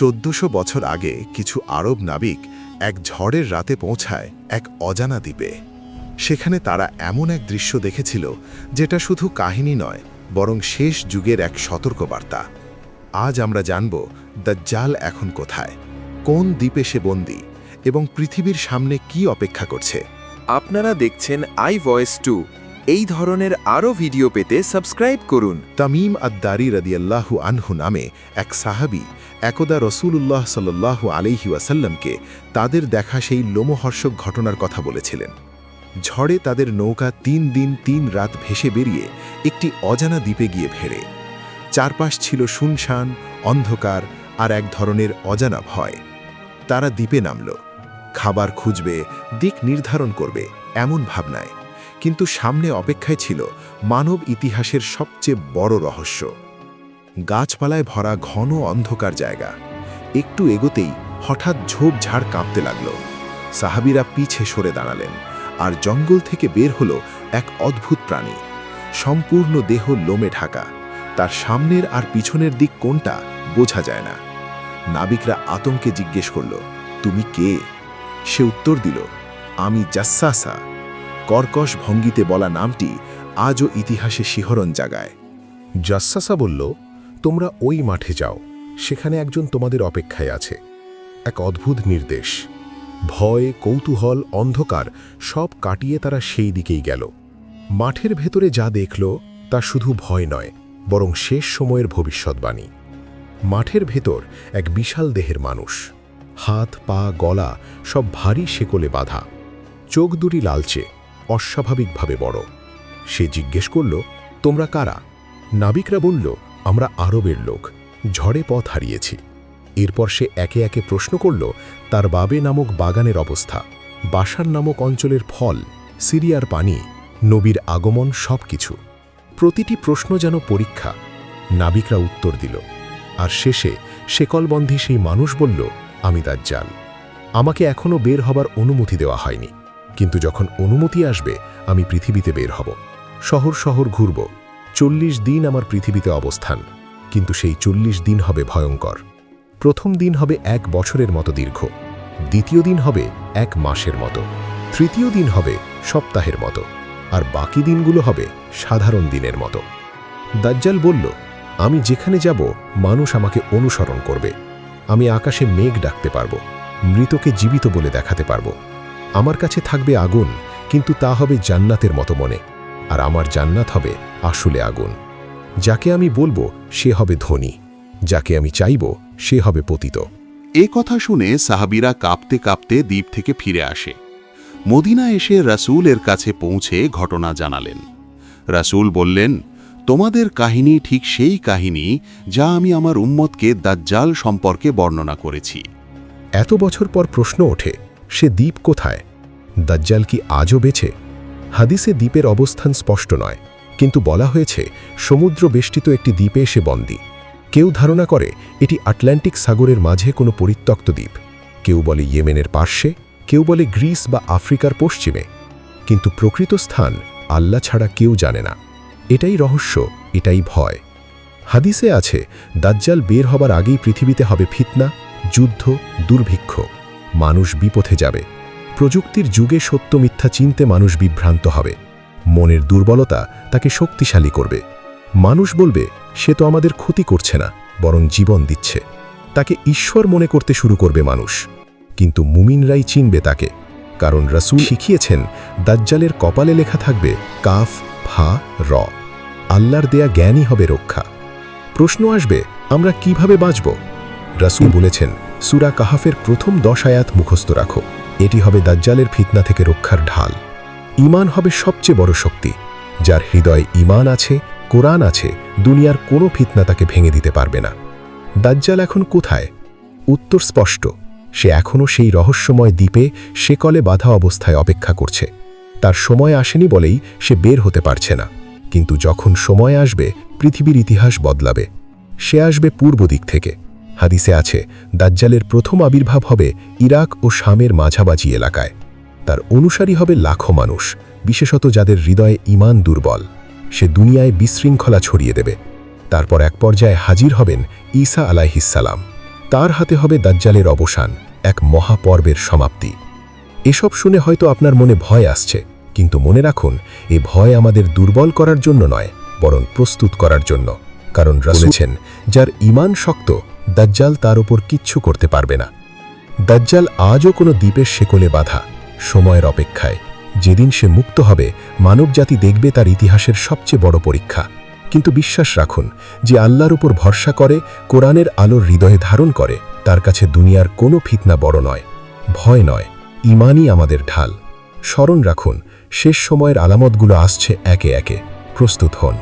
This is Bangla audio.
চোদ্দশো বছর আগে কিছু আরব নাবিক এক ঝড়ের রাতে পৌঁছায় এক অজানা দ্বীপে। সেখানে তারা এমন এক দৃশ্য দেখেছিল যেটা শুধু কাহিনী নয় বরং শেষ যুগের এক সতর্কবার্তা। আজ আমরা জানব দাজ্জাল এখন কোথায় কোন দ্বীপে সে বন্দী এবং পৃথিবীর সামনে কি অপেক্ষা করছে। আপনারা দেখছেন আই ভয়েস টু। এই ধরনের আরও ভিডিও পেতে সাবস্ক্রাইব করুন। তামিম আদ্দারি রদিয়াল্লাহু আনহু নামে এক সাহাবি একদা রসুলুল্লাহ আলাইহি ওয়াসাল্লামকে তাদের দেখা সেই লোমহর্ষক ঘটনার কথা বলেছিলেন। ঝড়ে তাদের নৌকা তিন দিন তিন রাত ভেসে বেরিয়ে একটি অজানা দ্বীপে গিয়ে ভেড়ে চারপাশ ছিল শুনশান, অন্ধকার আর এক ধরনের অজানা ভয়। তারা দ্বীপে নামল। খাবার খুঁজবে, দিক নির্ধারণ করবে, এমন ভাবনায়। কিন্তু সামনে অপেক্ষায় ছিল মানব ইতিহাসের সবচেয়ে বড় রহস্য। গাছপালায় ভরা ঘন অন্ধকার জায়গা। একটু এগোতেই হঠাৎ ঝোপঝাড় কাঁপতে লাগল। সাহাবিরা পিছে সরে দাঁড়ালেন আর জঙ্গল থেকে বের হলো এক অদ্ভুত প্রাণী। সম্পূর্ণ দেহ লোমে ঢাকা। তার সামনের আর পিছনের দিক কোনটা বোঝা যায় না। নাবিকরা আতঙ্কে জিজ্ঞেস করল, তুমি কে? সে উত্তর দিল, আমি জাসাসা। কর্কশ ভঙ্গিতে বলা নামটি আজও ইতিহাসে শিহরণ জাগায়। জাসাসা বলল তোমরা ওই মাঠে যাও, সেখানে একজন তোমাদের অপেক্ষায় আছে। এক অদ্ভুত নির্দেশ। ভয়, কৌতূহল, অন্ধকার, সব কাটিয়ে তারা সেই দিকেই গেল। মাঠের ভেতরে যা দেখল, তা শুধু ভয় নয়, বরং শেষ সময়ের ভবিষ্যৎবাণী। মাঠের ভেতর এক বিশাল দেহের মানুষ। হাত, পা, গলা সব ভারী শেকলে বাঁধা। চোখ দুটি লালচে, অস্বাভাবিকভাবে বড়। সে জিজ্ঞেস করল, তোমরা কারা? নাবিকরা বলল আমরা আরবের লোক, ঝড়ে পথ হারিয়েছি। এরপর সে একে একে প্রশ্ন করল, তার বাবে নামক বাগানের অবস্থা, বাসার নামক অঞ্চলের ফল, সিরিয়ার পানি, নবীর আগমন সব কিছু প্রতিটি প্রশ্ন যেন পরীক্ষা, নাবিকরা উত্তর দিল। আর শেষে শেকলবন্ধী সেই মানুষ বলল, আমি তার দাজ্জাল। আমাকে এখনও বের হবার অনুমতি দেওয়া হয়নি। কিন্তু যখন অনুমতি আসবে, আমি পৃথিবীতে বের হব। শহর শহর ঘুরব। চল্লিশ দিন আমার পৃথিবীতে অবস্থান, কিন্তু সেই চল্লিশ দিন হবে ভয়ঙ্কর। প্রথম দিন হবে এক বছরের মতো দীর্ঘ, দ্বিতীয় দিন হবে এক মাসের মতো, তৃতীয় দিন হবে সপ্তাহের মতো, আর বাকি দিনগুলো হবে সাধারণ দিনের মতো। দাজ্জাল বলল, আমি যেখানে যাব, মানুষ আমাকে অনুসরণ করবে। আমি আকাশে মেঘ ডাকতে পারব, মৃতকে জীবিত বলে দেখাতে পারব। আমার কাছে থাকবে আগুন, কিন্তু তা হবে জান্নাতের মতো মনে, আর আমার জান্নাত হবে আসলে আগুন। যাকে আমি বলব সে হবে ধনী। যাকে আমি চাইব সে হবে পতিত। এ কথা শুনে সাহাবিরা কাঁপতে কাঁপতে দ্বীপ থেকে ফিরে আসে। মদিনা এসে রাসূলের কাছে পৌঁছে ঘটনা জানালেন। রাসূল বললেন তোমাদের কাহিনী ঠিক সেই কাহিনী যা আমি আমার উম্মতকে দাজ্জাল সম্পর্কে বর্ণনা করেছি। এত বছর পর প্রশ্ন ওঠে সে দ্বীপ কোথায়? দাজ্জাল কি আজও বেছে হাদিসে দ্বীপের অবস্থান স্পষ্ট নয়। কিন্তু বলা হয়েছে সমুদ্র বেষ্টিত একটি দ্বীপে এসে বন্দী। কেউ ধারণা করে, এটি আটলান্টিক সাগরের মাঝে কোনো পরিত্যক্ত দ্বীপ। কেউ বলে ইয়েমেনের পার্শ্বে, কেউ বলে গ্রিস বা আফ্রিকার পশ্চিমে। কিন্তু প্রকৃত স্থান আল্লাহ ছাড়া কেউ জানে না। এটাই রহস্য, এটাই ভয়। হাদিসে আছে, দাজ্জাল বের হবার আগেই পৃথিবীতে হবে ফিতনা, যুদ্ধ, দুর্ভিক্ষ। মানুষ বিপথে যাবে। প্রযুক্তির যুগে সত্য মিথ্যা চিনতে মানুষ বিভ্রান্ত হবে। মনের দুর্বলতা তাকে শক্তিশালী করবে। মানুষ বলবে, সে তো আমাদের ক্ষতি করছে না, বরং জীবন দিচ্ছে। তাকে ঈশ্বর মনে করতে শুরু করবে মানুষ। কিন্তু মুমিনরাই চিনবে তাকে, কারণ রসুল শিখিয়েছেন, দাজ্জালের কপালে লেখা থাকবে, কাফ, ফা, র। আল্লাহর দেয়া জ্ঞানই হবে রক্ষা। প্রশ্ন আসবে, আমরা কীভাবে বাঁচব? রাসুল বলেছেন, সুরা কাহাফের প্রথম দশ আয়াত মুখস্থ রাখো। এটি হবে দাজ্জালের ফিতনা থেকে রক্ষার ঢাল। ইমান হবে সবচেয়ে বড় শক্তি। যার হৃদয়ে ইমান আছে, কোরআন আছে, দুনিয়ার কোনো ফিতনা তাকে ভেঙে দিতে পারবে না। দাজ্জাল এখন কোথায়? উত্তর স্পষ্ট। সে এখনও সেই রহস্যময় দ্বীপে সেকলে বাধা অবস্থায় অপেক্ষা করছে। তার সময় আসেনি বলেই সে বের হতে পারছে না। কিন্তু যখন সময় আসবে, পৃথিবীর ইতিহাস বদলাবে। সে আসবে পূর্ব দিক থেকে। হাদিসে আছে, দাজ্জালের প্রথম আবির্ভাব হবে ইরাক ও শামের মাঝাবাজি এলাকায়। তার অনুসারী হবে লাখো মানুষ, বিশেষত যাদের হৃদয়ে ইমান দুর্বল। সে দুনিয়ায় বিশৃঙ্খলা ছড়িয়ে দেবে। তারপর এক পর্যায়ে হাজির হবেন ঈসা আলাইহিসালাম তার হাতে হবে দাজ্জালের অবসান, এক মহাপর্বের সমাপ্তি। এসব শুনে হয়তো আপনার মনে ভয় আসছে, কিন্তু মনে রাখুন, এ ভয় আমাদের দুর্বল করার জন্য নয়, বরং প্রস্তুত করার জন্য। কারণ রসুলেছেন যার ইমান শক্ত, দাজ্জাল তার ওপর কিচ্ছু করতে পারবে না। দাজ্জাল আজও কোনো দ্বীপের শেকলে বাধা। সময়ের অপেক্ষায়। যেদিন সে মুক্ত হবে, মানবজাতি দেখবে তার ইতিহাসের সবচেয়ে বড় পরীক্ষা। কিন্তু বিশ্বাস রাখুন, যে আল্লাহর উপর ভরসা করে, কোরআনের আলোর হৃদয়ে ধারণ করে, তার কাছে দুনিয়ার কোনো ফিতনা বড় নয়। ভয় নয়, ইমানই আমাদের ঢাল। স্মরণ রাখুন, শেষ সময়ের আলামতগুলো আসছে একে একে। প্রস্তুত হন।